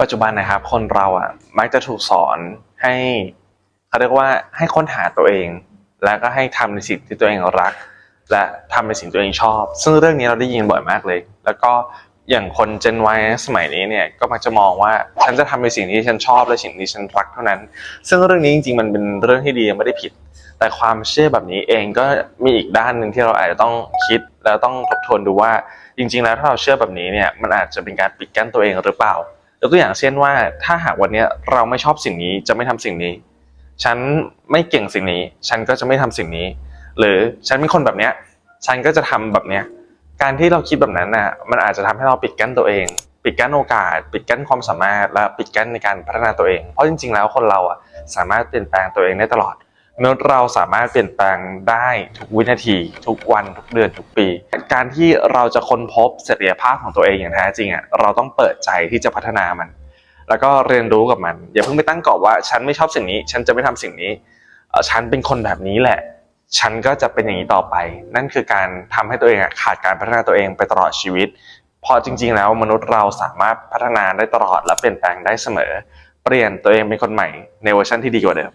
ปัจจุบันนะครับ คนเราอะมักจะถูกสอนให้เขาเรียกว่าให้ค้นหาตัวเอง แล้วก็ให้ทำในสิ่งที่ตัวเองรัก และทำในสิ่งตัวเองชอบ ซึ่งเรื่องนี้เราได้ยินบ่อยมากเลย แล้วก็อย่างคน Gen Y สมัยนี้เนี่ยก็มักจะมองว่าฉันจะทำในสิ่งที่ฉันชอบและสิ่งที่ฉันรักเท่านั้น ซึ่งเรื่องนี้จริงๆมันเป็นเรื่องที่ดีไม่ได้ผิด แต่ความเชื่อแบบนี้เองก็มีอีกด้านหนึ่งที่เราอาจจะต้องคิดแล้วต้องทบทวนดูว่า จริง ๆ แล้วถ้าเราเชื่อแบบนี้เนี่ยมันอาจจะเป็นการปิดกั้นตัวเองหรือเปล่า ยกตัวอย่างเช่นว่าถ้าหากวันนี้เราไม่ชอบสิ่งนี้จะไม่ทำสิ่งนี้ ฉันไม่เก่งสิ่งนี้ ฉันก็จะไม่ทำสิ่งนี้ หรือฉันเป็นคนแบบเนี้ยฉันก็จะทำแบบเนี้ยการที่เราคิดแบบนั้นน่ะมันอาจจะทำให้เราปิดกั้นตัวเอง ปิดกั้นโอกาส ปิดกั้นความสามารถและปิดกั้นในการพัฒนาตัวเอง เพราะจริง ๆ แล้วคนเราอะสามารถเปลี่ยนแปลงตัวเองได้ตลอด มนุษย์เราสามารถเปลี่ยนแปลงได้ทุกวินาที ทุกวันทุกเดือนทุกปี การที่เราจะค้นพบศักยภาพของตัวเองอย่างแท้จริงอะเราต้องเปิดใจที่จะพัฒนามัน แล้วก็เรียนรู้กับมัน อย่าเพิ่งไปตั้งกรอบว่า ฉันไม่ชอบสิ่งนี้ ฉันจะไม่ทำสิ่งนี้ฉันเป็นคนแบบนี้แหละ ฉันก็จะเป็นอย่างนี้ต่อไป นั่นคือการทำให้ตัวเองอะขาดการพัฒนาตัวเองไปตลอดชีวิตเพราะจริง ๆ แล้วมนุษย์เราสามารถพัฒนาได้ตลอดและเปลี่ยนแปลงได้เสมอ เปลี่ยนตัวเองเป็นคนใหม่ในเวอร์ชันที่ดีกว่าเดิม